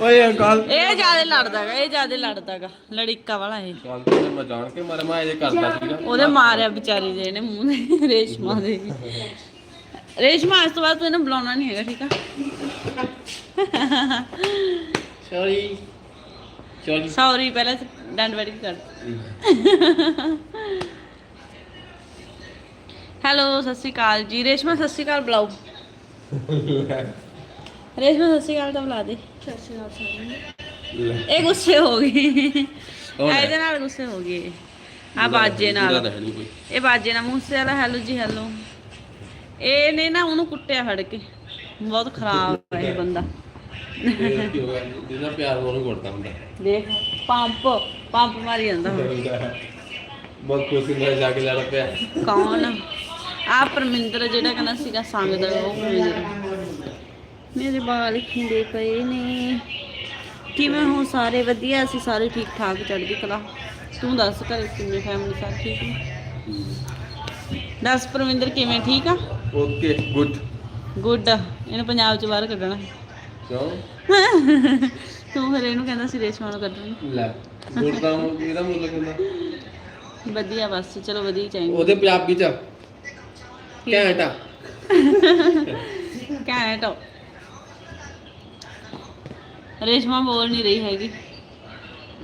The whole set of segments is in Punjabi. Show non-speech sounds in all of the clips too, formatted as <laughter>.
ਓਏ ਕੱਲ ਇਹ ਜ਼ਿਆਦਾ ਲੜਦਾਗਾ ਇਹ ਜ਼ਿਆਦਾ ਲੜਦਾਗਾ ਲੜੀਕਾ ਵਾਲਾ ਇਹ। ਕੱਲ ਤੇ ਮੈਂ ਜਾਣ ਕੇ ਮਾਰੇ ਮੈਂ ਇਹ ਕਰਦਾ ਸੀਗਾ। ਉਹਦੇ ਮਾਰਿਆ ਵਿਚਾਰੀ ਦੇ ਇਹਨੇ ਮੂੰਹ ਦੇ ਰੇਸ਼ਮਾ ਦੇ। ਰੇਸ਼ਮਾ ਇਸ ਤੋਂ ਬਾਅਦ ਤੂੰ ਇਹਨੂੰ ਬੁਲਾਉਣਾ ਨਹੀਂ ਹੈਗਾ ਠੀਕ ਆ? ਸੌਰੀ ਸੌਰੀ ਸੌਰੀ ਪਹਿਲਾਂ ਡੰਡ ਵੜੀ ਕਰ। ਹੈਲੋ ਸਤਿ ਸ਼੍ਰੀ ਅਕਾਲ ਜੀ। ਰੇਸ਼ਮਾ ਸਤਿ ਸ਼੍ਰੀ ਅਕਾਲ ਬੁਲਾਓ। <laughs> ਰੇਸ਼ਮਾ ਸਤਿ ਸ਼੍ਰੀ ਅਕਾਲ ਤਾਂ ਬੁਲਾ ਦੇ। ਇਹ ਗੁੱਸੇ ਹੋ ਗਈ। ਕੌਣ ਹੈ? ਇਹਦੇ ਨਾਲ ਗੁੱਸੇ ਹੋ ਗਈ ਆ ਬਾਜੇ ਨਾਲ। ਤਾਂ ਹੈ ਨਹੀਂ ਕੋਈ। ਇਹ ਬਾਜੇ ਨਾਲ ਮੂਸੇ ਵਾਲਾ ਹੈਲੋ ਜੀ ਹੈਲੋ। ਇਹਨੇ ਨਾ ਉਹਨੂੰ ਕੁੱਟਿਆ ਫੜ ਕੇ। ਬਹੁਤ ਖਰਾਬ ਹੈ ਇਹ ਬੰਦਾ। ਇਹ ਕੀ ਹੋ ਗਿਆ? ਜਿਹਦਾ ਪਿਆਰ ਉਹਨੂੰ ਕਰਦਾ ਹੁੰਦਾ। ਦੇਖ ਪੰਪ ਪੰਪ ਮਾਰੀ ਜਾਂਦਾ ਹੁਣ। ਬਹੁਤ ਖੁਸ਼ੀ ਨਾਲ ਜਾ ਕੇ ਲੜ ਪਿਆ। ਕੌਣ? ਆ ਪਰਮਿੰਦਰ ਜਿਹੜਾ ਕਹਿੰਦਾ ਸੀਗਾ ਸੰਗ ਦਾ ਉਹ। ਪਰਮਿੰਦਰ ਮੇਰੇ ਵਾਲ ਖਿੰਡੇ ਪਏ ਨੇ। ਕਿਵੇਂ ਹੋ ਸਾਰੇ ਵਧੀਆ? ਅਸੀਂ ਸਾਰੇ ਠੀਕ ਠਾਕ ਚੜ੍ਹਦੀ ਕਲਾ। ਤੂੰ ਦੱਸ ਘਰੇ ਕਿਵੇਂ ਫੈਮਿਲੀ ਸਭ ਠੀਕ ਨੇ? ਦੱਸ ਪਰਮਿੰਦਰ ਕਿਵੇਂ ਠੀਕ ਆ? ਓਕੇ ਗੁੱਡ ਗੁੱਡ ਇਹਨੂੰ ਪੰਜਾਬ ਚ ਬਾਹਰ ਕੱਢਣਾ। ਕਿਉਂ? <laughs> ਤੂੰ ਫਿਰ ਇਹਨੂੰ ਕਹਿੰਦਾ ਸੀ ਰੇਸ਼ਮਾ ਨੂੰ ਕੱਢਣੀ। ਲੈ ਗੁੱਡ ਇਹਦਾ ਮੁੱਲ ਕਿੰਨਾ? ਵਧੀਆ ਬਸ ਚਲੋ ਵਧੀਆ ਚਾਹੀਦਾ। ਉਹਦੇ ਪੰਜਾਬੀ ਚ। ਘੈਂਟ ਘੈਂਟ। ਰੇਸ਼ਮਾ ਬੋਲ ਨਹੀਂ ਰਹੀ ਹੈਗੀ।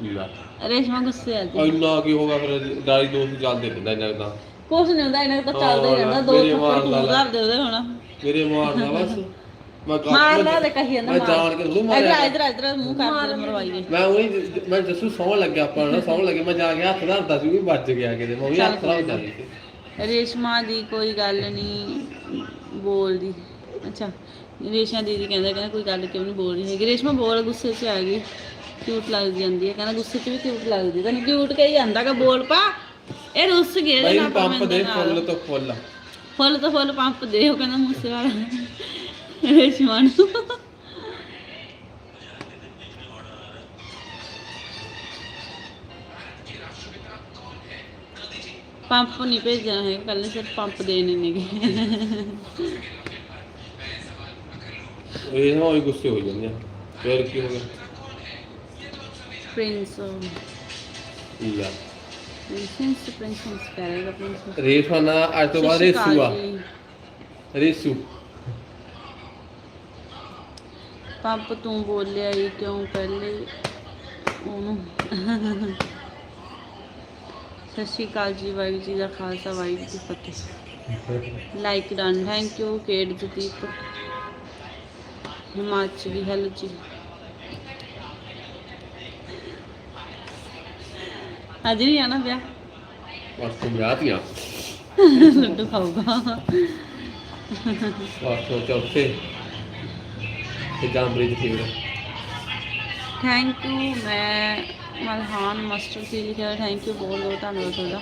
ਲੈ। ਰੇਸ਼ਮਾ ਗੁੱਸੇ ਆ ਜੀ। ਇੰਨਾ ਕੀ ਹੋਗਾ ਫਿਰ ਡਾਈ ਦੋਸਤ ਚੱਲਦੇ ਇੰਨਾ ਕੁ ਤਾਂ ਕੁਛ ਨਹੀਂ ਹੁੰਦਾ ਇਹਨਾਂ ਦਾ ਤਾਂ ਚੱਲਦਾ ਹੀ ਰਹਿੰਦਾ ਦੋ ਮੇਰੇ ਥੱਪੜ ਤੂੰ ਲਾ। ਘਰ ਦੇ ਉਹਦੇ ਹੁਣ। ਮੇਰੇ ਮਾਰਦਾ ਬਸ। ਮੈਂ ਮਾਰ ਲੈ ਤੇ ਕਹੀ ਜਾਂਦਾ ਮੈਂ ਜਾਣ ਕੇ ਥੋੜ੍ਹੀ ਇਧਰ ਮਾਰਿਆ ਇਧਰ ਇਧਰ ਮੂੰਹ ਕਰ ਦੇ ਮਰਵਾਈਏ ਮੈਂ ਉਹੀ ਮੈਂ ਜੱਸੂ ਸੌਣ ਲੱਗਿਆ ਆਪਾਂ ਨਾ ਸੌਣ ਲੱਗੇ ਮੈਂ ਜਾ ਕੇ ਹੱਥ ਧਰਦਾ ਸੀ ਵੀ ਵੱਜ ਗਿਆ ਕਿਤੇ। ਮੈਂ ਵੀ ਚੱਲ ਹੱਥ ਕੋਈ ਧਰਦਾ ਨਾ। ਸੀ। ਰੇਸ਼ਮਾ ਦੀ ਕੋਈ ਗੱਲ ਨਹੀਂ ਬੋਲਦੀ। ਅੱਛਾ। ਰੇਸ਼ਮਾ ਦੀਦੀ ਕਹਿੰਦਾ ਕਹਿੰਦਾ ਕੋਈ ਗੱਲ ਕਿਉਂ ਨਹੀਂ ਬੋਲ ਰਹੀ ਹੈਗੀ? ਰੇਸ਼ਮਾ ਬੋਲ ਗੁੱਸੇ 'ਚ ਆ ਗਈ। ਕਿਊਟ ਲੱਗਦੀ ਜਾਂਦੀ ਹੈ। ਕਹਿੰਦਾ ਗੁੱਸੇ 'ਚ ਵੀ ਕਿਊਟ ਲੱਗਦੀ ਤੈਨੂੰ ਕਿਊਟ ਕਹੀ ਜਾਂਦਾਗਾ ਬੋਲ ਪਾ। ਇਹ ਰੁੱਸ ਗਏ ਇਹਦੇ ਬਈ ਨਾਲ ਪੰਪ ਦੇ। ਫੁੱਲ ਤੋਂ ਫੁੱਲ। ਫੁੱਲ ਤਾਂ ਫੁੱਲ ਪੰਪ ਦੇ ਉਹ ਕਹਿੰਦਾ ਮੂਸੇ ਵਾਲਾ। ਰੇਸ਼ਮਾ ਨੂੰ। ਪੰਪ ਨਹੀਂ ਭੇਜਣਾ ਹੈ। ਕੱਲ ਸਿਰਫ ਪੰਪ ਦੇਣੇ ਨੇਗੇ। ਇਹ ਨਾ ਹੋਈ ਗੁੱਸੇ ਹੋ ਜਾਂਦੇ ਆ। ਫਿਰ ਕੀ ਹੋ ਗਿਆ? ਪ੍ਰਿੰਸ ਲੈ। ਪ੍ਰਿੰਸ ਪ੍ਰਿੰਸ ਕਰੇਗਾ ਪ੍ਰਿੰਸ ਰੇਸ਼ਾਨਾ ਅੱਜ ਤੋਂ ਬਾਅਦ ਰੇਸੂ ਆ। ਰੇਸੂ। ਪੰਪ ਤੂੰ ਬੋਲਿਆ ਹੀ ਕਿਉਂ ਪਹਿਲੇ? ਉਹਨੂੰ। ਸਤਿ ਸ਼੍ਰੀ ਅਕਾਲ ਜੀ ਵਾਹਿਗੁਰੂ ਜੀ ਦਾ ਖਾਲਸਾ ਵਾਹਿਗੁਰੂ ਜੀ ਕੀ ਫਤਿਹ। ਲਾਈਕ ਡਨ ਥੈਂਕ ਯੂ ਕੇਡ ਜਦੀਪ ਹਿਮਾਚਲੀ ਹੈਲੋ ਜੀ ਅੱਜ ਨਹੀਂ ਆਣਾ ਵਿਆਹ ਬਸ ਤੋਂ ਵਿਆਹਤੀਆਂ ਲੱਡੂ ਖਾਊਗਾ ਬਸ ਤੋਂ ਚੌਥੇ ਤੇ ਜਾਂਬਰੀ ਚ ਠੀਕ ਥੈਂਕ ਯੂ ਮੈਂ ਮਲਹਾਨ ਮਾਸਟਰ ਕੀ ਲਿਖਿਆ ਥੈਂਕ ਯੂ ਬਹੁਤ ਬਹੁਤ ਧੰਨਵਾਦ ਤੁਹਾਡਾ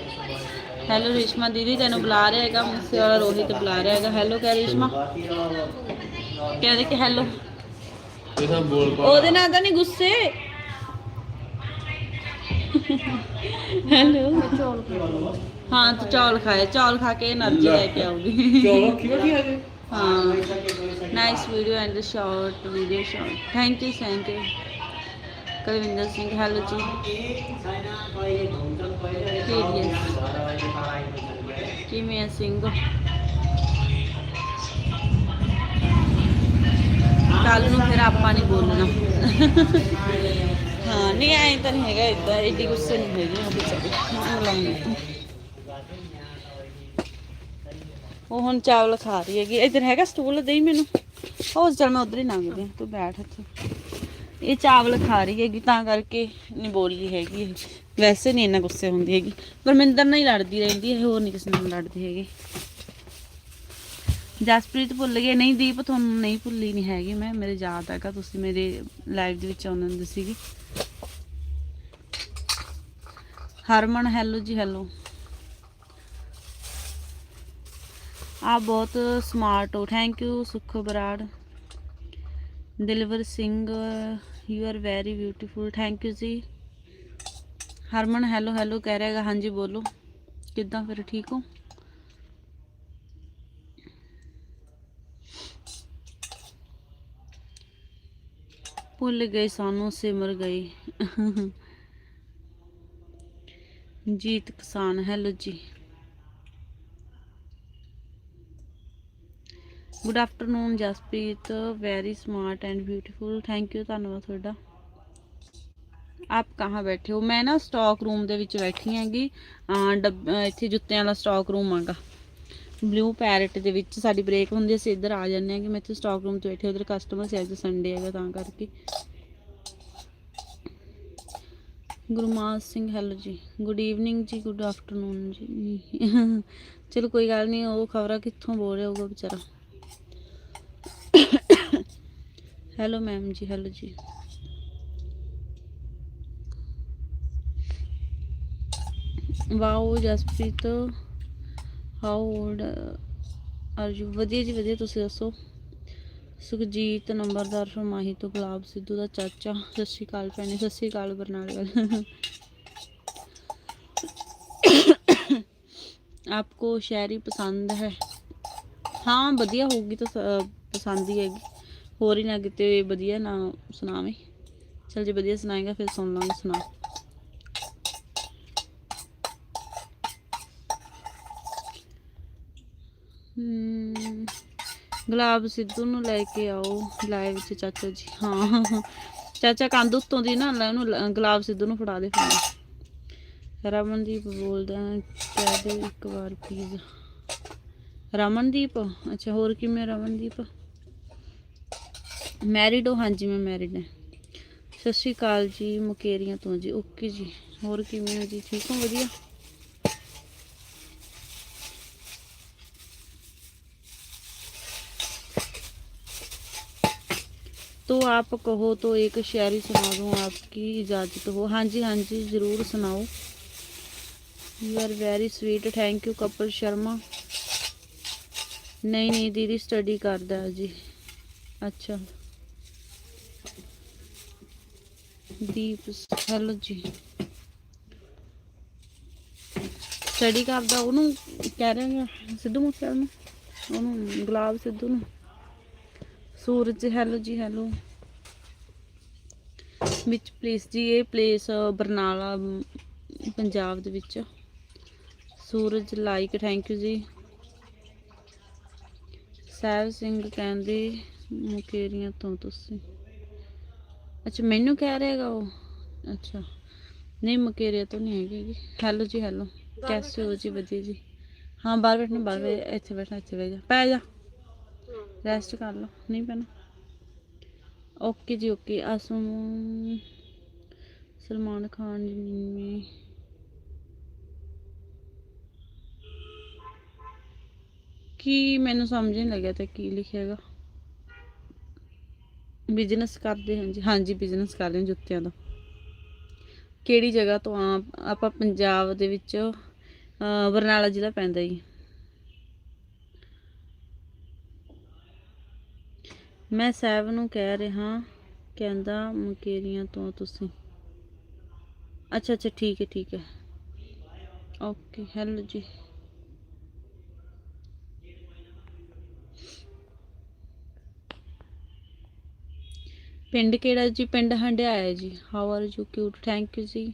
ਹੈਲੋ ਰੇਸ਼ਮਾ ਦੀਦੀ ਤੈਨੂੰ ਬੁਲਾ ਰਿਹਾ ਹੈਗਾ ਮੁੱਸੇ ਵਾਲਾ ਰੋਹਿਤ ਬੁਲਾ ਰਿਹਾ ਹੈਗਾ ਹੈਲੋ ਕਹਿ ਰੇਸ਼ਮਾ ਕਹਿ ਦੇ ਕਿ ਹੈਲੋ ਇਹ ਤਾਂ ਬੋਲ ਪਾ। ਉਹਦੇ ਨਾਲ ਤਾਂ ਨਹੀਂ ਗੁੱਸੇ। ਹੈਲੋ ਚੌਲ ਹਾਂ ਤੂੰ ਚੌਲ ਖਾਏ ਚੌਲ ਖਾ ਕੇ એનર્ਜੀ ਲੈ ਕੇ ਆਉਗੀ ਚੌਲ ਕਿਉਂ ਨਹੀਂ ਆਜੇ ਹਾਂ। Nice video and short video short thank you thank you Kalwinder Singh hello ਜੀ। ਕਿਵੇਂ ਸਿੰਘ ਕੱਲ ਨੂੰ ਫਿਰ ਆਪਾਂ ਨਹੀਂ ਬੋਲਣਾ। ਹਾਂ ਨਹੀਂ ਐਂ ਤਾਂ ਨਹੀਂ ਹੈਗਾ ਇਦਾਂ ਏਡੀ ਗੁੱਸੇ ਨਹੀਂ ਹੈਗੀ ਉਹ ਵਿਚਾਰੀ ਉਹ ਹੁਣ ਚਾਵਲ ਖਾ ਰਹੀ ਹੈਗੀ। ਇਧਰ ਹੈਗਾ ਸਟੂਲ ਦੇਈ ਮੈਨੂੰ। ਉਹ ਚਲ ਮੈਂ ਉਧਰ ਹੀ ਲੰਘਦੀ ਤੂੰ ਬੈਠ ਇੱਥੇ। ਇਹ ਚਾਵਲ ਖਾ ਰਹੀ ਹੈਗੀ ਤਾਂ ਕਰਕੇ ਨਹੀਂ ਬੋਲਦੀ ਹੈਗੀ। ਵੈਸੇ ਨਹੀਂ ਇੰਨਾ ਗੁੱਸੇ ਹੁੰਦੀ ਹੈਗੀ ਪਰਮਿੰਦਰ ਨਾਲ ਹੀ ਲੜਦੀ ਰਹਿੰਦੀ ਹੈ ਹੋਰ ਨਹੀਂ ਕਿਸੇ ਨਾਲ ਲੜਦੀ ਹੈਗੀ। ਜਸਪ੍ਰੀਤ ਭੁੱਲ ਗਏ। ਨਹੀਂ ਦੀਪ, ਤੁਹਾਨੂੰ ਨਹੀਂ ਭੁੱਲੀ ਨਹੀਂ ਹੈਗੀ ਮੈਂ। ਮੇਰੇ ਯਾਦ ਹੈਗਾ, ਤੁਸੀਂ ਮੇਰੇ ਲਾਈਵ ਦੇ ਵਿੱਚ ਆਉਂਦੇ ਹੁੰਦੇ ਸੀਗੇ। ਹਰਮਨ ਹੈਲੋ ਜੀ ਹੈਲੋ ਆ ਬਹੁਤ ਸਮਾਰਟ ਹੋ। Thank you Sukh Brar. Dilwar Singh you are very beautiful thank you ਜੀ। ਹਰਮਨ ਹੈਲੋ ਹੈਲੋ ਕਹਿ ਰਿਹਾ ਹਾਂਜੀ, ਬੋਲੋ। ਕਿੱਦਾਂ? ਫਿਰ ਠੀਕ ਹੋ? ਭੁੱਲ ਗਏ, ਸਾਨੂੰ ਸਿਮਰ ਗਏ। ਜੀਤ ਕਿਸਾਨ ਹੈਲੋ ਜੀ good afternoon Jaspreet. Very smart and beautiful thank you ਧੰਨਵਾਦ ਤੁਹਾਡਾ। ਆਪ ਕਹਾਂ ਬੈਠੇ ਹੋ? ਮੈਂ ਨਾ ਸਟਾਕ ਰੂਮ ਦੇ ਵਿੱਚ ਬੈਠੀ ਹੈਗੀ। ਡੱਬ- ਇੱਥੇ ਜੁੱਤਿਆਂ ਦਾ ਸਟਾਕ ਰੂਮ ਆਗਾ ਬਲੂ ਪੈਰਟ ਦੇ ਵਿੱਚ ਸਾਡੀ ਬ੍ਰੇਕ ਹੁੰਦੀ ਅਸੀਂ ਇੱਧਰ ਆ ਜਾਂਦੇ ਹਾਂ ਕਿ ਮੈਂ ਇੱਥੇ ਸਟਾਕ ਰੂਮ 'ਚ ਬੈਠੇ ਉਧਰ ਕਸਟਮਰ ਸੀ ਅੱਜ ਸੰਡੇ ਹੈਗਾ ਤਾਂ ਕਰਕੇ। ਗੁਰਮਾਸ ਸਿੰਘ ਹੈਲੋ ਜੀ। ਗੁੱਡ ਈਵਨਿੰਗ ਜੀ ਗੁੱਡ ਆਫਟਰਨੂਨ ਜੀ। ਚਲੋ ਕੋਈ ਗੱਲ ਨਹੀਂ, ਉਹ ਖਬਰਾਂ ਕਿੱਥੋਂ ਬੋਲ ਰਿਹਾ ਹੋਊਗਾ ਵਿਚਾਰਾ। ਹੈਲੋ ਮੈਮ ਜੀ ਹੈਲੋ ਜੀ। Wow Jaspreet. How old are you ਵਧੀਆ ਜੀ ਵਧੀਆ, ਤੁਸੀਂ ਦੱਸੋ? ਸੁਖਜੀਤ ਨੰਬਰਦਾਰ ਫਰਮਾਹੀ ਤੋਂ ਗੁਲਾਬ ਸਿੱਧੂ ਦਾ ਚਾਚਾ। ਸਤਿ ਸ਼੍ਰੀ ਅਕਾਲ ਭੈਣੇ, ਸਤਿ ਸ਼੍ਰੀ ਅਕਾਲ ਬਰਨਾਲੇ। ਵਾਲ ਆਪਕੋ ਸ਼ਾਇਰੀ ਪਸੰਦ ਹੈ? ਹਾਂ, ਵਧੀਆ ਹੋਊਗੀ ਤਾਂ ਪਸੰਦ ਹੀ ਹੈਗੀ। ਹੋਰ ਹੀ ਨਾ ਕਿਤੇ ਵਧੀਆ ਨਾ ਸੁਣਾਵੇਂ। ਚਲ ਜੇ ਵਧੀਆ ਸੁਣਾਏਗਾ, ਫਿਰ ਸੁਣ ਲਾਂਗੇ, ਸੁਣਾ। ਗੁਲਾਬ ਸਿੱਧੂ ਨੂੰ ਲੈ ਕੇ ਆਓ ਲਾਈਵ ਚ ਚਾਚਾ ਜੀ। ਹਾਂ, ਚਾਚਾ ਕੰਧ ਉੱਤੋਂ ਦੀ ਨਾ, ਲੈ ਉਹਨੂੰ ਲ- ਗੁਲਾਬ ਸਿੱਧੂ ਨੂੰ ਫੜਾ ਦੇ ਫੋਨ। ਰਮਨਦੀਪ ਬੋਲਦਾ, ਕਹਿ ਦੇ ਇੱਕ ਵਾਰ ਪਲੀਜ਼ ਰਮਨਦੀਪ? ਅੱਛਾ, ਹੋਰ ਕਿਵੇਂ ਰਮਨਦੀਪ? ਮੈਰਿਡ ਹੋ? ਹਾਂਜੀ, ਮੈਂ ਮੈਰਿਡ ਹਾਂ। ਸਤਿ ਸ਼੍ਰੀ ਅਕਾਲ ਜੀ, ਮੁਕੇਰੀਆਂ ਤੋਂ ਜੀ। ਓਕੇ ਜੀ, ਹੋਰ ਕਿਵੇਂ ਹੋ ਜੀ? ਠੀਕ ਹੋ? ਵਧੀਆ? तो आप कहो तो एक शायरी सुना दूँ आपकी इजाज़त हो हाँ जी हाँ जी ज़रूर सुनाओ you are very sweet thank you Kapil Sharma नहीं नहीं दीदी स्टडी करदा है जी अच्छा ਦੀਪ ਹੈਲੋ ਜੀ ਸਟੱਡੀ ਕਰਦਾ ਉਹਨੂੰ ਕਹਿ ਰਹੇ ਨੇ ਸਿੱਧੂ ਮੂਸੇਵਾਲੇ ਨੂੰ ਉਹਨੂੰ ਗੁਲਾਬ ਸਿੱਧੂ ਨੂੰ ਸੂਰਜ ਹੈਲੋ ਜੀ ਹੈਲੋ ਵਿੱਚ ਪਲੇਸ ਜੀ ਇਹ ਪਲੇਸ ਬਰਨਾਲਾ ਪੰਜਾਬ ਦੇ ਵਿੱਚ। ਸੂਰਜ ਲਾਈਕ ਥੈਂਕ ਯੂ ਜੀ। ਸਾਹਿਬ ਸਿੰਘ ਕਹਿੰਦੇ ਮੁਕੇਰੀਆਂ ਤੋਂ ਤੁਸੀਂ? ਅੱਛਾ ਮੈਨੂੰ ਕਹਿ ਰਹੇਗਾ ਉਹ। ਅੱਛਾ। ਨਹੀਂ ਮੁਕੇਰੀਆਂ ਤੋਂ ਨਹੀਂ ਹੈਗੀ ਜੀ ਹੈਲੋ ਜੀ ਹੈਲੋ ਕੈਸੇ ਹੋ ਜੀ ਵਧੀਆ ਜੀ। ਹਾਂ ਬਾਹਰ ਬੈਠਣਾ ਬਾਹਰ ਇੱਥੇ ਬੈਠਣਾ ਇੱਥੇ ਬਹਿ ਜਾ। ਪੈ ਜਾ। ਰੈਸਟ ਕਰ ਲਓ, ਨਹੀਂ ਪੈਣਾ। ਓਕੇ ਜੀ ਓਕੇ ਆਸਮ ਸਲਮਾਨ ਖਾਨ ਜੀ ਨੇ ਕੀ ਮੈਨੂੰ ਸਮਝ ਨਹੀਂ ਲੱਗਿਆ ਤਾਂ ਕੀ ਲਿਖਿਆ ਹੈਗਾ ਬਿਜ਼ਨਸ ਕਰਦੇ ਹਾਂ ਜੀ। ਹਾਂਜੀ ਬਿਜ਼ਨਸ ਕਰਦੇ ਹਾਂ ਜੁੱਤਿਆਂ ਦਾ। ਕਿਹੜੀ ਜਗ੍ਹਾ ਤੋਂ ਆ ਆਪਾਂ ਪੰਜਾਬ ਦੇ ਵਿੱਚ ਬਰਨਾਲਾ ਜ਼ਿਲ੍ਹਾ ਪੈਂਦਾ ਜੀ। ਮੈਂ ਸਾਹਿਬ ਨੂੰ ਕਹਿ ਰਿਹਾ ਕਹਿੰਦਾ ਮੁਕੇਰੀਆਂ ਤੋਂ ਤੁਸੀਂ। ਅੱਛਾ ਅੱਛਾ, ਠੀਕ ਹੈ ਠੀਕ ਹੈ। ਓਕੇ, ਹੈਲੋ ਜੀ। ਪਿੰਡ ਕਿਹੜਾ ਜੀ? ਪਿੰਡ ਹੰਡਿਆਇਆ ਜੀ। How are you cute thank you ਜੀ।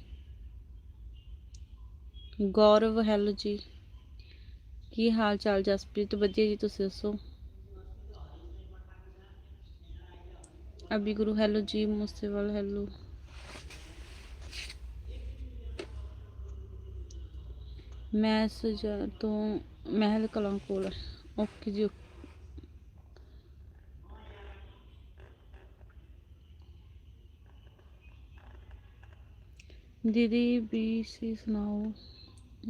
ਗੌਰਵ, ਹੈਲੋ ਜੀ। ਕੀ ਹਾਲ ਚਾਲ ਜਸਪ੍ਰੀਤ? ਵਧੀਆ ਜੀ, ਤੁਸੀਂ ਦੱਸੋ? ਅਭੀ ਗੁਰੂ ਹੈਲੋ ਜੀ ਮੂਸੇਵਾਲ ਹੈਲੋ ਮੈਂ ਸਜਾ ਤੋਂ ਮਹਿਲ ਕਲਾਂ ਕੋਲ ਓਕੇ ਜੀ okay. ਦੀਦੀ ਵੀ ਸੀ ਸੁਣਾਓ।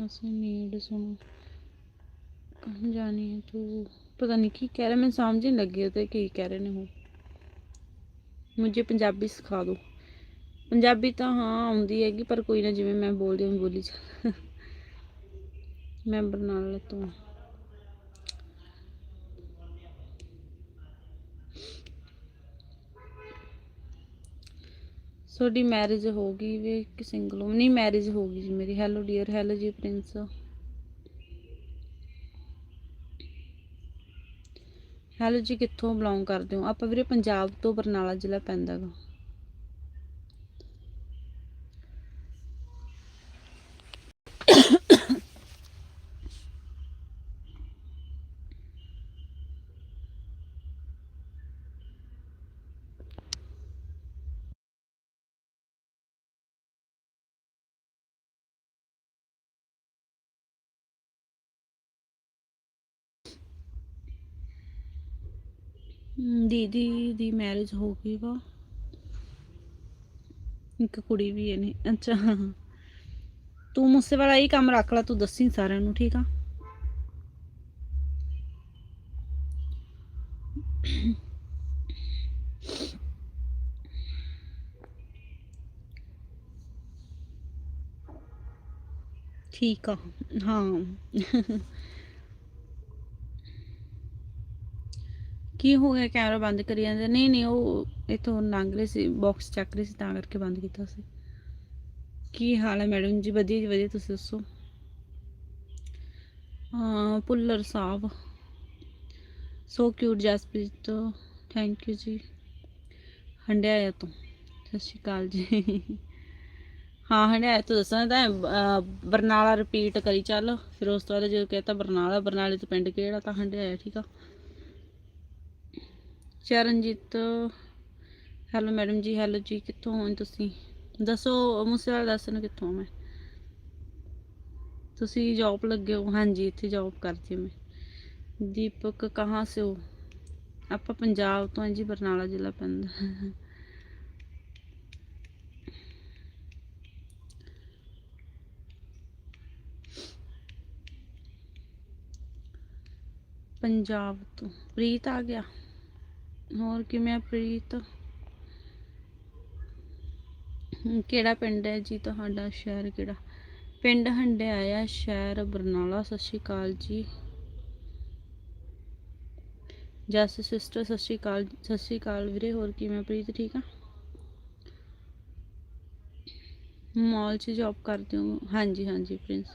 ਅਸੀਂ ਨੀਡ ਸੁਣੋ। ਕਹਾਂ ਜਾਣੀ ਹੈ ਤੂੰ? ਪਤਾ ਨਹੀਂ ਕੀ ਕਹਿ ਰਿਹਾ, ਮੈਨੂੰ ਸਮਝ ਨਹੀਂ ਲੱਗੀ ਉਹ ਤੇ ਕੀ ਕਹਿ ਰਹੇ ਨੇ ਉਹ। ਮੁਝੇ ਪੰਜਾਬੀ ਸਿਖਾ ਦਿਓ ਪੰਜਾਬੀ ਤਾਂ ਹਾਂ ਆਉਂਦੀ ਹੈਗੀ, ਪਰ ਕੋਈ ਨਾ ਜਿਵੇਂ ਮੈਂ ਬੋਲਦੀ ਹਾਂ ਬੋਲੀ ਚੱਲ ਮੈਂ ਬਰਨਾਲਾ ਤੋਂ। ਹਾਂ। ਤੁਹਾਡੀ ਮੈਰਿਜ ਹੋ ਗਈ ਵੇ ਕਿ ਸਿੰਗਲ ਹੋ ਨਹੀਂ ਮੈਰਿਜ ਹੋ ਗਈ ਜੀ ਮੇਰੀ। ਹੈਲੋ ਡੀਅਰ ਹੈਲੋ ਜੀ ਪ੍ਰਿੰਸ ਹੈਲੋ ਜੀ ਕਿੱਥੋਂ ਬਿਲੋਂਗ ਕਰਦੇ ਹੋ? ਆਪਾਂ ਵੀਰੇ ਪੰਜਾਬ ਤੋਂ ਬਰਨਾਲਾ ਜ਼ਿਲ੍ਹਾ ਪੈਂਦਾ ਗਾ। ਦੀਦੀ ਦੀ ਮੈਰਿਜ ਹੋ ਗਈ ਵਾ। ਇੱਕ ਕੁੜੀ ਵੀ ਹੈ ਅੱਛਾ। ਤੂੰ ਮੁੱਸੇ ਵਾਲਾ ਇਹ ਕੰਮ ਰੱਖ ਲੈ, ਤੂੰ ਦੱਸੀ ਸਾਰਿਆਂ ਨੂੰ, ਠੀਕ ਆ? ਠੀਕ ਆ। ਹਾਂ। ਕੀ ਹੋ ਗਿਆ? ਕੈਮਰਾ ਬੰਦ ਕਰੀ ਜਾਂਦੇ। ਨਹੀਂ ਨਹੀਂ, ਉਹ ਇਥੋਂ ਲੰਘ ਰਹੇ ਸੀ ਬਾਕਸ ਚੱਕ ਰਹੇ ਸੀ, ਤਾਂ ਕਰਕੇ ਬੰਦ ਕੀਤਾ ਸੀ। ਕੀ ਹਾਲ ਹੈ ਮੈਡਮ ਜੀ? ਵਧੀਆ ਜੀ, ਵਧੀਆ, ਤੁਸੀਂ ਦੱਸੋ? ਹਾਂ ਪੁੱਲਰ ਸਾਹਿਬ। So cute Jaspreet. Thank you ਜੀ। ਹੰਡਿਆਇਆ ਤੋਂ। ਸਤਿ ਸ਼੍ਰੀ ਅਕਾਲ ਜੀ। ਹਾਂ, ਹੰਡਿਆਇਆ ਤੋਂ ਦੱਸਣਾ ਤਾਂ ਬਰਨਾਲਾ ਰਿਪੀਟ ਕਰੀ ਚੱਲ। ਫਿਰ ਉਸ ਤੋਂ ਬਾਅਦ ਜਦੋਂ ਕਹਤਾ ਬਰਨਾਲਾ, ਬਰਨਾਲੇ ਤੋਂ ਪਿੰਡ ਕਿਹੜਾ, ਤਾਂ ਹੰਡਿਆਇਆ, ਠੀਕ ਆ? ਚਰਨਜੀਤ, ਹੈਲੋ ਮੈਡਮ ਜੀ, ਹੈਲੋ ਜੀ, ਕਿੱਥੋਂ ਹੋ ਤੁਸੀਂ? ਦੱਸੋ ਮੂਸੇਵਾਲਾ ਦੱਸਣ ਕਿੱਥੋਂ ਮੈਂ? ਤੁਸੀਂ ਜੌਬ ਲੱਗੇ ਹੋ? ਹਾਂਜੀ, ਇੱਥੇ ਜੌਬ ਕਰਦੀ ਹਾਂ ਮੈਂ। ਦੀਪਕ, ਕਹਾਂ ਸੇ ਹੋ? ਆਪਾਂ ਪੰਜਾਬ ਤੋਂ ਹਾਂ ਜੀ, ਬਰਨਾਲਾ ਜ਼ਿਲ੍ਹਾ ਪੈਂਦਾ। ਪੰਜਾਬ ਤੋਂ। ਪ੍ਰੀਤ ਆ ਗਿਆ? ਹੋਰ ਕਿਵੇਂ ਆ ਪ੍ਰੀਤ ਹਮ, ਕਿਹੜਾ ਪਿੰਡ ਹੈ ਜੀ ਤੁਹਾਡਾ ਸ਼ਹਿਰ ਕਿਹੜਾ ਪਿੰਡ ਹੰਡਿਆਇਆ ਸ਼ਹਿਰ ਬਰਨਾਲਾ ਸਤਿ ਸ਼੍ਰੀ ਅਕਾਲ ਜੀ ਜਸ ਸਿਸਟਰ ਸਤਿ ਸ਼੍ਰੀ ਅਕਾਲ ਸਤਿ ਸ਼੍ਰੀ ਅਕਾਲ ਵੀਰੇ ਹੋਰ ਕਿਵੇਂ ਆ ਪ੍ਰੀਤ ਠੀਕ ਆ मॉल से जॉब करती हूँ हाँ जी हाँ जी प्रिंस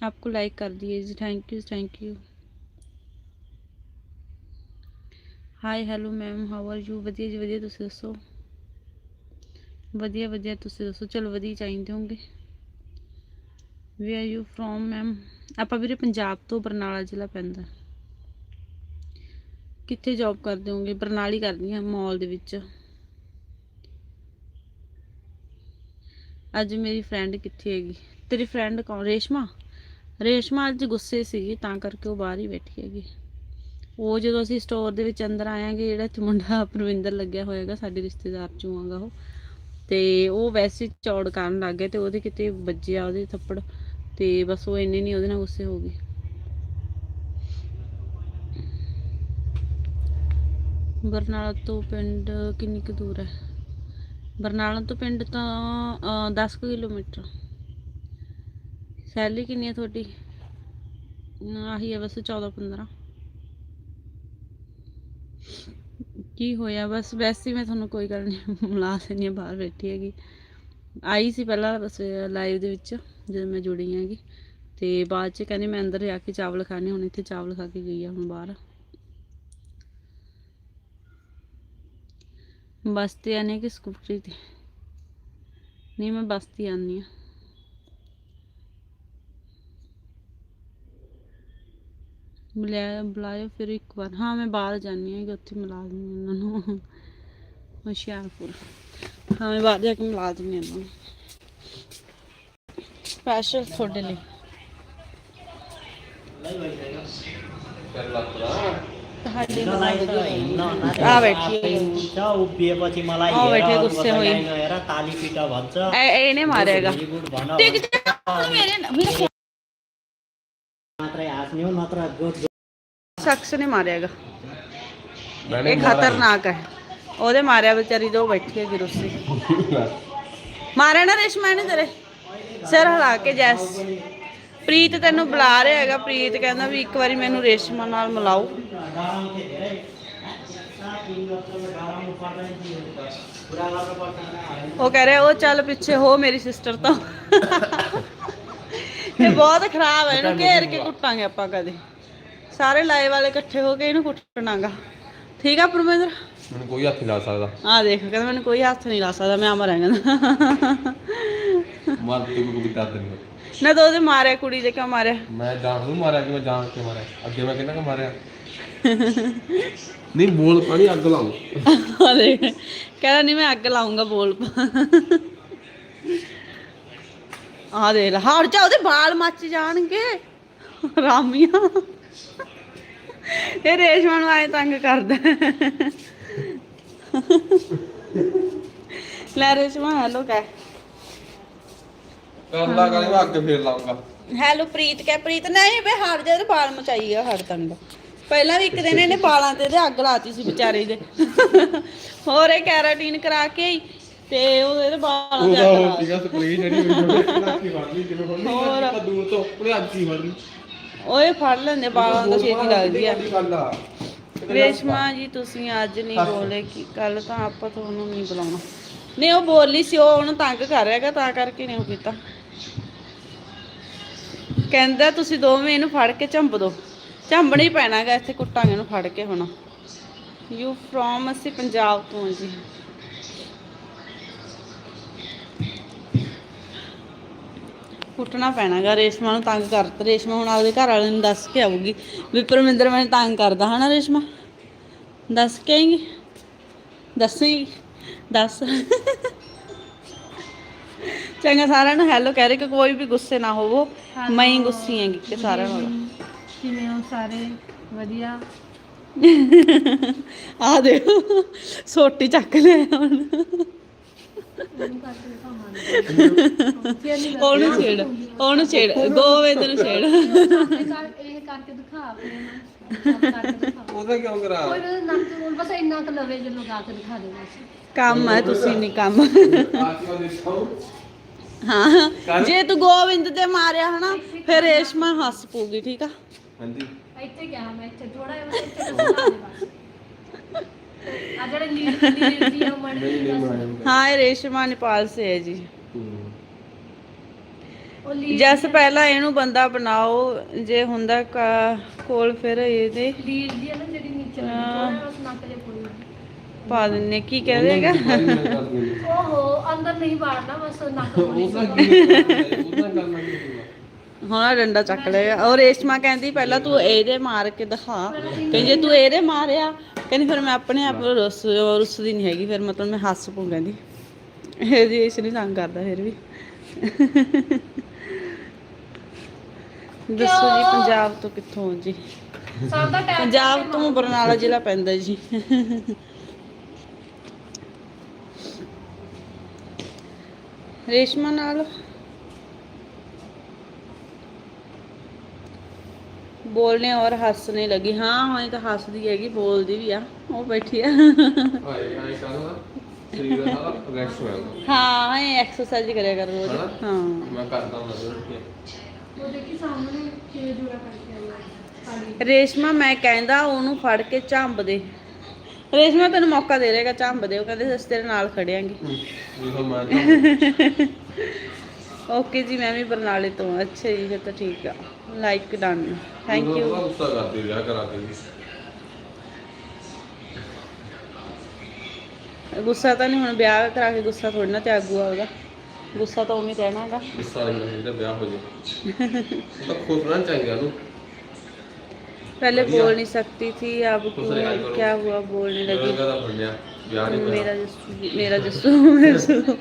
आपको लाइक कर दिए जी thank you thank you hi hello ma'am how are you ਵਧੀਆ ਜੀ ਵਧੀਆ ਤੁਸੀਂ ਦੱਸੋ ਵਧੀਆ ਵਧੀਆ ਤੁਸੀਂ ਦੱਸੋ ਚਲੋ ਵਧੀਆ ਚਾਹੀਦੇ ਹੋਗੇ where are you from ma'am ਆਪਾਂ ਵੀਰੇ ਪੰਜਾਬ ਤੋਂ ਬਰਨਾਲਾ ਜ਼ਿਲ੍ਹਾ ਪੈਂਦਾ। ਕਿੱਥੇ ਜੌਬ ਕਰਦੇ ਹੋਗੇ? ਬਰਨਾਲੀ ਕਰਦੀ ਹਾਂ ਮਾਲ ਦੇ ਵਿੱਚ। ਅੱਜ ਮੇਰੀ ਫਰੈਂਡ ਕਿੱਥੇ ਹੈਗੀ? ਤੇਰੀ ਫਰੈਂਡ ਕੌਣ? ਰੇਸ਼ਮਾ? ਰੇਸ਼ਮਾ ਅੱਜ ਗੁੱਸੇ ਸੀਗੀ, ਤਾਂ ਕਰਕੇ ਉਹ ਬਾਹਰ ਹੀ ਬੈਠੀ ਹੈਗੀ। ਉਹ ਜਦੋਂ ਅਸੀਂ ਸਟੋਰ ਦੇ ਵਿੱਚ ਅੰਦਰ ਆਇਆਂਗੇ ਜਿਹੜਾ ਇੱਥੇ ਮੁੰਡਾ <laughs> ਪ੍ਰਵਿੰਦਰ ਲੱਗਿਆ ਹੋਏਗਾ ਸਾਡੇ ਰਿਸ਼ਤੇਦਾਰ ਚੋਂ ਆਗਾ ਉਹ। ਤੇ ਉਹ ਵੈਸੇ ਚੌੜ ਕਰਨ ਲੱਗ ਗਿਆ ਤੇ ਉਹਦੇ ਕਿਤੇ ਵੱਜਿਆ ਉਹਦੇ ਥੱਪੜ ਤੇ ਬਸ ਉਹ ਇੰਨੇ ਨਹੀਂ ਉਹਦੇ ਨਾਲ ਗੁੱਸੇ ਹੋ ਗਈ ਬਰਨਾਲਾ ਤੋਂ ਪਿੰਡ ਕਿੰਨੀ ਕੁ ਦੂਰ ਹੈ? ਬਰਨਾਲਾ ਤੋਂ ਪਿੰਡ ਤਾਂ ਅਹ, 10 ਕੁ ਕਿਲੋਮੀਟਰ। ਸੈਲਰੀ ਕਿੰਨੀ ਹੈ ਤੁਹਾਡੀ? ਆਹੀ ਹੈ ਬਸ 14 15 ਕੀ ਹੋਇਆ? ਬਸ ਵੈਸੇ ਮੈਂ ਤੁਹਾਨੂੰ ਕੋਈ ਗੱਲ ਨਹੀਂ <laughs> ਮਿਲਾ ਦਿੰਦੀ ਹਾਂ, ਬਾਹਰ ਬੈਠੀ ਹੈਗੀ। ਆਈ ਸੀ ਪਹਿਲਾਂ ਬਸ ਲਾਈਵ ਦੇ ਵਿੱਚ, ਜਦੋਂ ਮੈਂ ਜੁੜੀ ਹੈਗੀ। ਤੇ ਬਾਅਦ ਚ ਕਹਿੰਦੀ ਮੈਂ ਅੰਦਰ ਜਾ ਕੇ ਚਾਵਲ ਖਾਣੇ, ਹੁਣ ਇੱਥੇ ਚਾਵਲ ਖਾ ਕੇ ਗਈ ਆ ਹੁਣ ਬਾਹਰ। ਬੱਸ ਤੇ ਆਨੇ ਕਿ ਸਕੂਟਰੀ ਤੇ। ਨਹੀਂ, ਮੈਂ ਬੱਸ ਤੇ ਆਨੀ ਆ ਬੁਲਾਇਆ ਬੁਲਾਇਆ ਫਿਰ ਇੱਕ ਵਾਰ। ਹਾਂ ਮੈਂ ਬਾਹਰ ਜਾਣੀ ਹੈ ਕਿ ਉੱਥੇ ਮਿਲਾ ਦਿੰਦੀ ਉਹਨਾਂ ਨੂੰ। ਹੁਸ਼ਿਆਰਪੁਰ। ਹਾਂ ਮੈਂ ਬਾਹਰ ਜਾ ਕੇ ਮਿਲਾ ਦਿੰਦੀ ਉਹਨਾਂ ਨੂੰ। ਸਪੈਸ਼ਲ ਤੁਹਾਡੇ ਲਈ। આ બેઠી ગુસ્સે હોય એને મારેગા है। उभिएपछि मलाई आ हेर, बैठे अरूको गुस्से त हुई। गाई नहेर ताली पिट भन्छ ਇਹ ਇਹਨੇ ਮਾਰਿਆਗਾ Very good भन टिक जा मेरे मेरे को मात्रै हाँस्ने हो नत्र जो- ਸ਼ਖਸ ਨੇ ਮਾਰਿਆਗਾ ਮੈਨੇ ਇਹ ਖਤਰਨਾਕ ਹੈ ਉਹਦੇ ਮਾਰਿਆ ਵਿਚਾਰੀ ਜੋ ਬੈਠੀ ਹੈ ਗਿਰੁੱਸੀ ਮਾਰਿਆ ਨਾ ਰੇਸ਼ਮਾ ਨੇ ਤੇਰੇ ਸਿਰ ਹਿਲਾ ਕੇ ਜੈਸ ਪ੍ਰੀਤ ਤੈਨੂੰ ਬੁਲਾ ਰਿਹਾ ਹੈਗਾ ਪ੍ਰੀਤ ਕਹਿੰਦਾ ਵੀ ਇੱਕ ਵਾਰੀ ਮੈਨੂੰ ਰੇਸ਼ਮਾ ਨਾਲ ਮਿਲਾਓ डराउँथे धेरै साकिङ गर्छ, डराउनु पर्दैन तिमीहरू त। कुरा गर्नु पर्दैन ਉਹ ਕਹਿ ਰਿਹਾ ਉਹ ਚੱਲ ਪਿੱਛੇ ਹੋ ਮੇਰੀ ਸਿਸਟਰ ਤੋਂ ਇਹ ਬਹੁਤ ਖਰਾਬ ਹੈ ਇਹਨੂੰ ਘੇਰ ਕੇ ਕੁੱਟਾਂਗੇ ਆਪਾਂ ਕਦੇ। ਸਾਰੇ ਲਾਏ ਵਾਲੇ ਇਕੱਠੇ ਹੋ ਕੇ ਇਹਨੂੰ ਕੁੱਟਣਾਗਾ। ਠੀਕ ਆ ਪਰਮੇਂਦਰ? ਮੈਨੂੰ ਕੋਈ ਹੱਥ ਨਹੀਂ ਲਾ ਸਕਦਾ। ਆ ਦੇਖ ਕਹਿੰਦਾ ਮੈਨੂੰ ਕੋਈ ਹੱਥ ਨਹੀਂ ਲਾ ਸਕਦਾ ਮੈਂ ਅਮਰ ਹਾਂ ਕਹਿੰਦਾ। ਮਰ ਤੂੰ ਕੋਈ ਨਹੀਂ ਹੋਇਆ। ਨਾ ਤਾਂ ਉਹਦੇ ਮਾਰਿਆ ਕੁੜੀ ਦੇ ਕਿਉਂ ਮਾਰਿਆ? ਮੈਂ ਜਾਣ ਨੂੰ ਮਾਰਿਆ ਕਿ ਮੈਂ ਜਾਣ ਕੇ ਮਾਰਿਆ? ਅੱਗੇ ਮੈਂ ਕਿੰਨਾ ਕੁ ਮਾਰਿਆ? ਨਹੀਂ ਬੋਲ ਪਾਣੀ ਅੱਗ ਲਾਉ ਆ ਦੇਖ ਕਹਿੰਦਾ ਨਹੀਂ ਮੈਂ ਅੱਗ ਲਾਉਂਗਾ ਬੋਲ ਆ ਦੇਖ ਲੈ ਹਟ ਜਾ ਉਹਦੇ ਵਾਲ ਮੱਚ ਜਾਣਗੇ। ਰਾਮੀਆਂ। ਇਹ ਰੇਸ਼ਮਾ ਨੂੰ ਆਏ ਤੰਗ ਕਰਦਾ। ਲੈ ਰੇਸ਼ਮਾ ਹੈਲੋ ਕਹਿ। ਕਰ ਲਾ ਕਰੀ ਮੈਂ ਅੱਗੇ ਫੇਰ ਲਾਉਂਗਾ ਹੈਲੋ ਪ੍ਰੀਤ ਕਹਿ ਪ੍ਰੀਤ ਨਹੀਂ ਬੇ ਹਟ ਜਾ ਤੇ ਬਾਲ ਮਚਾਈ ਆ ਹਟ ਤੰਗ ਪਹਿਲਾਂ ਵੀ ਇੱਕ ਦਿਨ ਇਹਨੇ ਬਾਲਾਂ ਤੇ ਇਹਦੇ ਅੱਗ ਲਾਤੀ ਸੀ ਵਿਚਾਰੇ ਦੇ। ਹੋਰ ਇਹ ਕੈਰਾਟੀਨ ਕਰਾ ਕੇ ਤੇ ਉਹ ਇਹਦੇ ਤੇ ਉਹਦਾ ਅੱਗ ਹੋ ਲਾ। ਸੀਗਾ ਸਪਰੇ ਜਿਹੜੀ ਲੱਗੀ ਫੜਨੀ ਜਿਵੇਂ ਫੜਨੀ ਹੋਰ। ਆਪਾਂ ਦੂਰ ਤੋਂ ਉਹਨੇ ਅੱਜ ਹੀ ਓਏ ਫੜ ਲੈਂਦੇ ਬਾਲਾਂ ਤੋਂ ਛੇਤੀ ਲੱਗਦੀ ਆ। ਰੇਸ਼ਮਾ ਜੀ ਤੁਸੀਂ ਅੱਜ ਨਹੀਂ ਬੋਲੇ ਕਿ ਕੱਲ ਤਾਂ ਆਪਾਂ ਤੁਹਾਨੂੰ ਨਹੀਂ ਬੁਲਾਉਣਾ। ਨਹੀਂ ਉਹ ਬੋਲੀ ਸੀ ਉਹ ਉਹਨੂੰ ਤੰਗ ਕਰ ਰਿਹਾਗਾ ਤਾਂ ਕਰਕੇ ਨਹੀਂ ਉਹ ਕੀਤਾ। ਕਹਿੰਦਾ ਤੁਸੀਂ ਦੋਵੇਂ ਇਹਨੂੰ ਫੜ ਕੇ ਝੰਬ ਦੋ। ਝੰਬਣਾ ਹੀ ਪੈਣਾਗਾ ਇੱਥੇ ਕੁੱਟਾਂਗੇ ਇਹਨੂੰ ਫੜ ਕੇ ਹੁਣ। ਯੂ ਫਰੋਮ ਅਸੀਂ ਪੰਜਾਬ ਤੋਂ ਹਾਂ ਜੀ। ਕੁੱਟਣਾ ਪੈਣਾਗਾ ਰੇਸ਼ਮਾ ਨੂੰ ਤੰਗ ਕਰ ਰੇਸ਼ਮਾ ਹੁਣ ਆਪਦੇ ਘਰ ਵਾਲੇ ਨੂੰ ਦੱਸ ਕੇ ਆਊਗੀ ਵੀ ਪਰਮਿੰਦਰ ਮੈਨੂੰ ਤੰਗ ਕਰਦਾ ਹਨਾ ਰੇਸ਼ਮਾ? ਦੱਸ ਕੇ ਆਏਂਗੀ? ਦੱਸੀ ਦੱਸ। ਚੰਗਾ ਸਾਰਿਆਂ ਨੂੰ ਹੈਲੋ ਕਹਿ ਰਹੇ ਕਿ ਕੋਈ ਵੀ ਗੁੱਸੇ ਨਾ ਹੋਵੋ ਮੈਂ ਹੀ ਗੁੱਸੀ ਹੈਗੀ ਕਿ ਸਾਰਿਆਂ ਨਾਲ। ਕਿਵੇਂ ਹੋ ਸਾਰੇ? ਵਧੀਆ? ਆ ਦੇ ਸੋਟੀ ਚੱਕ ਲਿਆ ਹੁਣ। ਉਹਨੂੰ ਛੇੜ ਉਹਨੂੰ ਛੇੜ ਗੋਵਿੰਦ ਨੂੰ ਛੇੜ। ਇਹ ਕਰ ਇਹ ਕਰਕੇ ਦਿਖਾ ਆਪਣੇ ਦਿਖਾ ਉਹਦਾ ਕਿਉਂ ਕਰਾ? ਕੋਈ ਨਾ ਨੱਕ ਨੂੰ ਬਸ ਇੰਨਾ ਕੁ ਲਵੇ ਜੇ ਲਗਾ ਕੇ ਦਿਖਾ ਦੇ ਬਸ। ਕੰਮ ਹੈ ਤੁਸੀਂ ਨਹੀਂ ਕੰਮ। ਹਾਂ ਜੇ ਤੂੰ ਗੋਵਿੰਦ ਤੇ ਮਾਰਿਆ ਹਨਾ ਫਿਰ ਰੇਸ਼ਮਾ ਹੱਸ ਪੂਗੀ ਠੀਕ ਆ? ਹਾਂਜੀ। ਇੱਥੇ ਗਿਆ ਮੈਂ ਇੱਥੇ ਥੋੜਾ ਜਿਹਾ ਇੱਥੇ ਹਾਂ ਇਹ ਰੇਸ਼ਮਾ ਨੇਪਾਲ ਸੇ ਹੈ ਜੀ। ਜਸ ਪਹਿਲਾਂ ਇਹਨੂੰ ਬੰਦਾ ਬਣਾਓ ਜੇ ਹੁੰਦਾ ਕ- ਕੋਲ ਫਿਰ ਇਹਦੇ ਲੀਡ ਨਾ ਜਿਹੜੀ ਨੀਚੇ ਨੱਕ ਦੇ ਪੁੜੀ ਪਾ ਦਿੰਨੇ ਕੀ ਕਹਿੰਦੇ ਹੈਗਾ? ਓਹੋ ਅੰਦਰ ਨਹੀਂ ਵਾੜਨਾ ਬਸ ਨੱਕ ਕਰਨਾ। ਕੀ ਹੋਊਗਾ ਹੁਣ ਆਹ ਡੰਡਾ ਚੱਕ ਲਿਆ। ਔਰ ਰੇਸ਼ਮਾ ਕਹਿੰਦੀ ਪਹਿਲਾਂ ਤੂੰ ਇਹਦੇ ਮਾਰ ਕੇ ਦਿਖਾ। ਕਹਿੰਦੀ ਜੇ ਤੂੰ ਇਹਦੇ ਮਾਰਿਆ ਕਹਿੰਦੀ ਫਿਰ ਮੈਂ ਆਪਣੇ ਆਪ ਨੂੰ ਰੁੱਸ ਰੁੱਸਦੀ ਨਹੀਂ ਹੈਗੀ ਫਿਰ ਮਤਲਬ ਮੈਂ ਹੱਸ ਪਊ ਕਹਿੰਦੀ। ਇਹਦੀ ਇਸ ਨਹੀਂ ਤੰਗ ਕਰਦਾ ਫਿਰ ਵੀ। ਦੱਸੋ ਜੀ ਪੰਜਾਬ ਤੋਂ ਕਿੱਥੋਂ ਜੀ? ਪੰਜਾਬ ਤੋਂ ਬਰਨਾਲਾ ਜ਼ਿਲ੍ਹਾ ਪੈਂਦਾ ਜੀ। ਰੇਸ਼ਮਾ ਨਾਲ ਬੋਲਨੇ ਔਰ ਹੱਸਣੇ ਲੱਗੀ। ਹਾਂ ਹਾਂ ਇਹ ਤਾਂ ਹੱਸਦੀ ਹੈਗੀ ਬੋਲਦੀ ਵੀ ਆ। ਉਹ ਬੈਠੀ ਆ। ਹਾਏ ਹਾਏ ਕਰਨਾ ਸਰੀਰ ਦਾ ਸਾਰਾ ਰਿਲੈਕਸ ਹੋ ਜਾਂਦਾ। ਹਾਂ ਇਹ ਐਕਸਰਸਾਈਜ਼ ਕਰਿਆ ਕਰ ਰੋਜ਼? ਹਾਂ। ਮੈਂ ਕਰਦਾ ਹੁੰਦਾ ਜ਼ਰੂਰ ਉਹ ਦੇਖੀ ਸਾਹਮਣੇ ਕਿਵੇਂ ਜੋੜਾ ਕਰਕੇ ਰੇਸ਼ਮਾ ਮੈਂ ਕਹਿੰਦਾ ਉਹਨੂੰ ਫੜ ਕੇ ਝੰਬ ਦੇ। ਰੇਸ਼ਮਾ ਤੈਨੂੰ ਮੌਕਾ ਦੇ ਰਹੇਗਾ ਝੰਬ ਦੇ। ਉਹ ਕਹਿੰਦੇ ਅਸੀਂ ਤੇਰੇ ਨਾਲ ਖੜਿਆਂਗੇ। ਓਕੇ ਜੀ ਮੈਂ ਵੀ ਬਰਨਾਲੇ ਤੋਂ ਹਾਂ। ਅੱਛਾ ਜੀ ਫਿਰ ਤਾਂ ਠੀਕ ਆ ਲਾਈਕ ਡਨ ਥੈਂਕ ਉਹਦਾ ਯੂ ਗੁੱਸਾ ਕਰਦੀ ਰਿਹਾ ਕਰਾ ਕੇ ਵੀ ਗੁੱਸਾ ਤਾਂ ਨਹੀਂ ਹੁਣ ਵਿਆਹ ਕਰਾ ਕੇ ਗੁੱਸਾ ਥੋੜੀ ਨਾ ਤਿਆਗੂ ਆ ਉਹਦਾ ਗੁੱਸਾ ਤਾਂ ਉਵੇਂ ਰਹਿਣਾ ਹੈਗਾ ਗੁੱਸਾ ਨਹੀਂ ਹੁੰਦਾ ਵਿਆਹ ਹੋ ਜੇ ਉਹ ਤਾਂ ਖੁਸ਼ ਰਹਿਣਾ ਚਾਹੀਦਾ ਉਹਨੂੰ पहले बढ़िया। बोल नहीं सकती थी अब खुश रहा करो। क्या हुआ बोलने लगी ਮੇਰਾ ਦਾ ਬਣਿਆ ਵਿਆਹ ਨਹੀਂ मेरा ਹੋਇਆ जस्सू मेरा जस्सू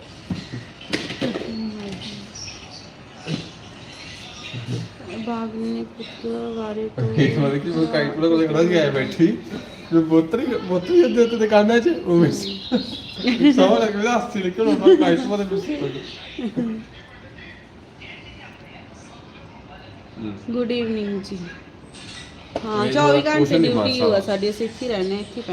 बाग ने पुत्र वारे तो ਇੱਕ ਵਾਰ ਕਿ ਉਹ ਕਾਈਟ ਕੋਲ ਕੋਲ ਖੜਾ ਗਿਆ ਬੈਠੀ ਜੋ ਬੋਤਰੀ ਬੋਤਰੀ ਦੇ ਉੱਤੇ ਦੁਕਾਨਾਂ 'ਚ ਉਹ ਵਿੱਚ ਸੌ ਲੱਗ ਗਿਆ ਹੱਸੀ ਨਿਕਲ ਉਹ ਕਾਈਟ ਕੋਲ ਦੇ ਗੁੱਡ ਈਵਨਿੰਗ ਜੀ ਹਾਂ ਨਹੀਂ, 24 ਕੁਛ ਘੰਟੇ ਨਹੀਂ ਮਾਰ ਡਿਊਟੀ ਹੋਆ ਸਕਦਾ। ਸਾਡੀ ਅਸੀਂ ਇੱਥੇ ਹੀ ਰਹਿੰਦੇ ਹਾਂ, ਇੱਥੇ ਹੀ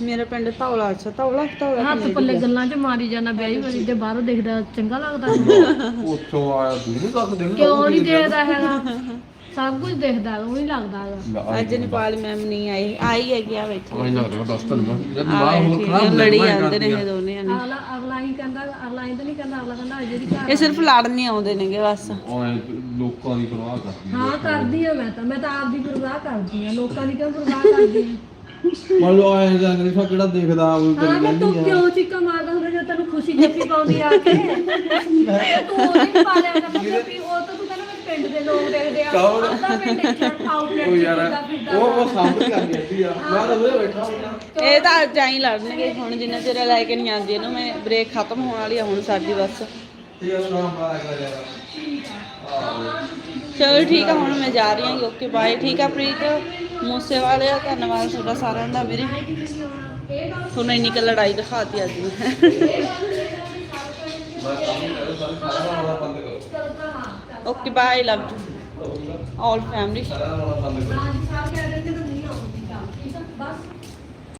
ਮੇਰਾ ਪਿੰਡ ਧੌਲਾ ਅੱਛਾ ਧੌਲਾ ਧੌਲਾ ਹੱਥ ਪੱਲੇ? ਗੱਲਾਂ 'ਚ ਮਾਰੀ ਜਾਣਾ ਵਿਆਹੀ ਵਾਲੀ ਤੇ ਬਾਹਰੋਂ ਦੇਖਦਾ ਚੰਗਾ ਲੱਗਦਾ। <laughs> ਉੱਥੋਂ ਆਇਆ ਤੂੰ ਨਹੀਂ ਤੱਕ ਦੇਖ ਕਿਉਂ ਨਹੀਂ ਦੇਖਦਾ? ਹੈਗਾ? ਸਭ ਕੁਝ ਦੇਖਦਾ ਉਹ ਨਹੀਂ ਲੱਗਦਾ ਹੈਗਾ। ਅੱਜ ਨੇਪਾਲ ਮੈਮ ਨਹੀਂ ਆਈ ਆਈ ਹੈਗੀ ਆ ਬੈਠੀ ਆਈ ਲੱਗ ਰਿਹਾ ਦੱਸ ਤੈਨੂੰ ਜਦ ਆ ਬਾਹਰ ਹੋ ਬੈਠੀ ਖਰਾਬ ਲੜੀ ਜਾਂਦੇ ਨੇ ਇਹ ਦੋਨੇ ਨੇ ਅਗਲਾ ਅਗਲਾ ਹੀ ਕਹਿੰਦਾ ਅਗਲਾ ਹੀ ਤਾਂ ਨਹੀਂ ਕਹਿੰਦਾ ਅਗਲਾ ਕਹਿੰਦਾ ਜਿਹੜੀ ਘਰ ਇਹ ਸਿਰਫ ਲੜ ਨਹੀਂ ਆਉਂਦੇ ਨੇਗੇ ਬਸ। ਓਏ ਲੋਕਾਂ ਦੀ ਪਰਵਾਹ ਕਰਦੀ ਹਾਂ ਕਰਦੀ ਆ ਮੈਂ ਤਾਂ ਮੈਂ ਤਾਂ ਆਪ ਦੀ ਪਰਵਾਹ ਕਰਦੀ ਆ ਲੋਕਾਂ ਦੀ ਕਿਉਂ ਪਰਵਾਹ ਕਰਦੀ ਆ? ਮੰਨ ਲਓ ਆਏ ਜਾਂ ਨਹੀਂ ਕਿਹੜਾ ਦੇਖਦਾ ਉਹ ਹਾਂ ਮੈਂ ਤੂੰ ਜਾਂਦੀ ਕਿਉਂ ਚੀਕਾਂ ਮਾਰਦਾ ਹੁੰਦਾ ਜਦੋਂ ਤੈਨੂੰ ਖੁਸ਼ੀ ਜੱਫੀ ਪਾਉਂਦੀ ਆ ਕੇ? ਤੂੰ ਉਹਦੇ ਵੀ ਪਾ ਲਿਆ ਕਰਨਾ ਜੱਫੀ ਉਹ ਤਾਂ ਤੂੰ ਕਹਿੰਦਾ ਮੇਰੇ ਪਿੰਡ ਦੇ ਲੋਕ ਦੇਖਦੇ ਆ। ਕੌਣ? ਅੱਧਾ ਪਿੰਡ ਇੱਕ ਆਊਟਲੈਟ ਉਹ ਯਾਰ ਉਹ ਉਹ ਸਾਹਮਣੇ ਕਰ ਜਾਂਦੀ ਆ। ਮੈਂ ਤਾਂ ਉਹਦੇ ਬੈਠਾ ਹੁੰਦਾ ਇਹ ਤਾਂ ਅੱਜ ਆਈ ਲੜਨਗੇ ਹੁਣ ਜਿੰਨਾ ਚਿਰ ਲੈ ਕੇ ਨਹੀਂ ਆਉਂਦੀ ਇਹਨੂੰ ਮੈਂ ਬ੍ਰੇਕ ਖਤਮ ਹੋਣ ਵਾਲੀ ਆ ਹੁਣ ਸਾਡੀ ਬਸ। ਠੀਕ ਹੈ ਨਾਮ ਬਾਤ ਕਰ ਯਾਰ। ਚਲੋ ਠੀਕ ਆ, ਹੁਣ ਮੈਂ ਜਾ ਰਹੀ ਹਾਂ ਓਕੇ ਬਾਏ ਠੀਕ ਆ ਪ੍ਰੀਤ, ਮੂਸੇ ਵਾਲੇ ਆ, ਧੰਨਵਾਦ ਤੁਹਾਡਾ ਸਾਰਿਆਂ ਦਾ ਵੀਰੇ। ਤੁਹਾਨੂੰ ਇੰਨੀ ਕੁ ਲੜਾਈ ਦਿਖਾਤੀ ਅੱਜ ਮੈਂ। Okay bye love you all family